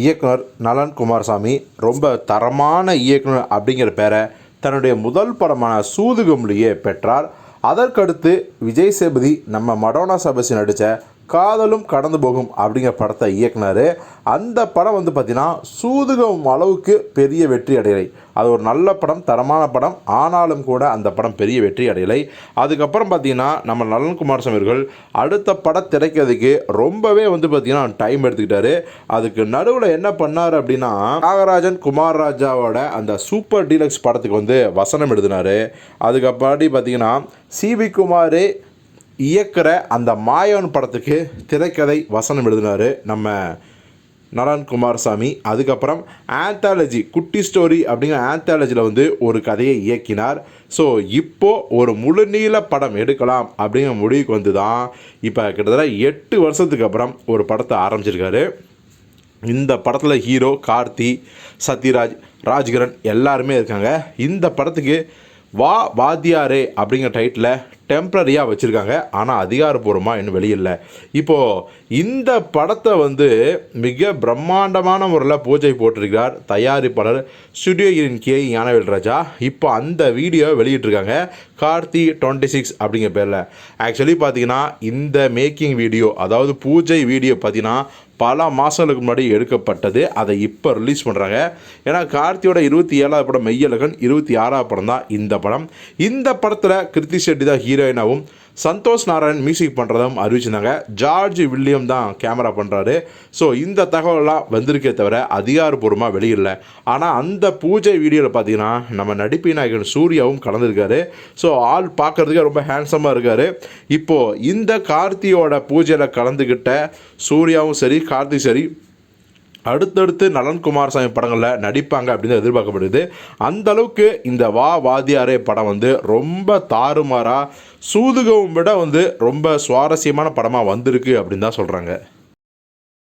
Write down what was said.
இயக்குனர் நலன் குமாரசாமி ரொம்ப தரமான இயக்குனர் அப்படிங்கிற பேரை தன்னுடைய முதல் படமான சூதுகம்லேயே பெற்றார். அதற்கடுத்து விஜய் சேபதி நம்ம மடோனா சபசி நடித்த காதலும் கடந்து போகும் அப்படிங்கிற படத்தை இயக்குனார். அந்த படம் வந்து பார்த்திங்கன்னா சூதுகம் அளவுக்கு பெரிய வெற்றி அடையலை. அது ஒரு நல்ல படம் தரமான படம். ஆனாலும் கூட அந்த படம் பெரிய வெற்றி அடையலை. அதுக்கப்புறம் பார்த்தீங்கன்னா நம்ம நலன்குமார் அவர்கள் அடுத்த படம் திரைக்கிறதுக்கு ரொம்பவே வந்து பார்த்திங்கன்னா டைம் எடுத்துக்கிட்டாரு. அதுக்கு நடுவில் என்ன பண்ணார் அப்படின்னா நாகராஜன் குமார் ராஜாவோட அந்த சூப்பர் டீலக்ஸ் படத்துக்கு வந்து வசனம் எழுதினார். அதுக்கப்பாடி பார்த்தீங்கன்னா சிவி குமார் இயக்கிற அந்த மாயவன் படத்துக்கு திரைக்கதை வசனம் எழுதினார் நம்ம நரன் குமாரசாமி. அதுக்கப்புறம் ஆந்தாலஜி குட்டி ஸ்டோரி அப்படிங்கிற ஆந்தாலஜியில் வந்து ஒரு கதையை இயக்கினார். ஸோ இப்போது ஒரு முழுநீள படம் எடுக்கலாம் அப்படிங்கிற முடிவுக்கு வந்து தான் இப்போ கிட்டத்தட்ட எட்டு வருஷத்துக்கு அப்புறம் ஒரு படத்தை ஆரம்பிச்சிருக்காரு. இந்த படத்தில் ஹீரோ கார்த்தி சத்யராஜ் ராஜ்கிரண் எல்லாருமே இருக்காங்க. இந்த படத்துக்கு வா வாத்தியாரே அப்படிங்கிற டைட்டில் டெம்ப்ரரியாக வச்சுருக்காங்க. ஆனால் அதிகாரப்பூர்வமாக இன்னும் வெளியில்ல. இப்போது இந்த படத்தை வந்து மிக பிரம்மாண்டமான முறையில் பூஜை போட்டிருக்கிறார் தயாரிப்பாளர் ஸ்டுடியோகிரின் கே. ஞானவேல் ராஜா இப்போ அந்த வீடியோ வெளியிட்டிருக்காங்க. கார்த்தி டுவெண்ட்டி சிக்ஸ் அப்படிங்கிற பேரில். ஆக்சுவலி பார்த்தீங்கன்னா இந்த மேக்கிங் வீடியோ அதாவது பூஜை வீடியோ பார்த்தீங்கன்னா பல மாதங்களுக்கு முன்னாடி எடுக்கப்பட்டது. அதை இப்போ ரிலீஸ் பண்ணுறாங்க ஏன்னா கார்த்தியோட இருபத்தி ஏழாவது படம் மெய்யழகன் இருபத்தி ஆறாவது படம் தான் இந்த படம். இந்த படத்தில் கிருத்தி ஷெட்டி தான் ஹீரோ ஹீரோயினாகவும் சந்தோஷ் நாராயண் மியூசிக் பண்ணுறதும் அறிவிச்சிருந்தாங்க. ஜார்ஜ் வில்லியம் தான் கேமரா பண்ணுறாரு ஸோ இந்த தகவலாம் வந்திருக்கே தவிர அதிகாரப்பூர்வமாக வெளியிடல. ஆனால் அந்த பூஜை வீடியோவில் பார்த்தீங்கன்னா நம்ம நடிப்பு நாயகன் சூர்யாவும் கலந்துருக்காரு. ஸோ ஆள் பார்க்குறதுக்கே ரொம்ப ஹேண்ட்ஸமாக இருக்கார். இப்போது இந்த கார்த்தியோட பூஜையில் கலந்துக்கிட்ட சூர்யாவும் சரி கார்த்தி சரி அடுத்தடுத்து நலன் குமாரசாமி படங்களில் நடிப்பாங்க அப்படின்னு எதிர்பார்க்கப்படுது. அந்த அளவுக்கு இந்த வா வாத்தியாரே படம் வந்து ரொம்ப தாறுமாறாக சூதுகவும் விட வந்து ரொம்ப சுவாரஸ்யமான படமாக வந்திருக்கு அப்படின்னு தான் சொல்கிறாங்க